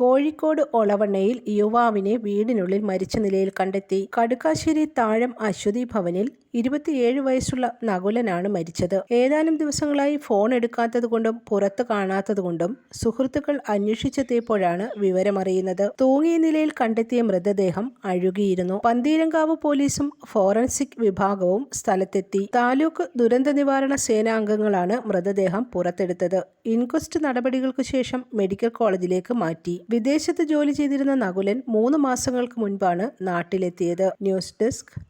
കോഴിക്കോട് ഒളവണ്ണയിൽ യുവാവിനെ വീടിനുള്ളിൽ മരിച്ച നിലയിൽ കണ്ടെത്തി. കടുക്കാശ്ശേരി താഴം അശ്വതി ഭവനിൽ ഇരുപത്തിയേഴ് വയസ്സുള്ള നകുലനാണ് മരിച്ചത്. ഏതാനും ദിവസങ്ങളായി ഫോൺ എടുക്കാത്തതുകൊണ്ടും പുറത്തു കാണാത്തതുകൊണ്ടും സുഹൃത്തുക്കൾ അന്വേഷിച്ചെത്തിയപ്പോഴാണ് വിവരമറിയുന്നത്. തൂങ്ങിയ നിലയിൽ കണ്ടെത്തിയ മൃതദേഹം അഴുകിയിരുന്നു. പന്തീരങ്കാവ് പോലീസും ഫോറൻസിക് വിഭാഗവും സ്ഥലത്തെത്തി. താലൂക്ക് ദുരന്ത നിവാരണ സേനാംഗങ്ങളാണ് മൃതദേഹം പുറത്തെടുത്തത്. ഇൻക്വസ്റ്റ് നടപടികൾക്ക് ശേഷം മെഡിക്കൽ കോളേജിലേക്ക് മാറ്റി. വിദേശത്ത് ജോലി ചെയ്തിരുന്ന നകുലൻ മൂന്ന് മാസങ്ങൾക്ക് മുൻപാണ് നാട്ടിലെത്തിയത്. News desk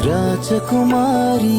Rajakumari.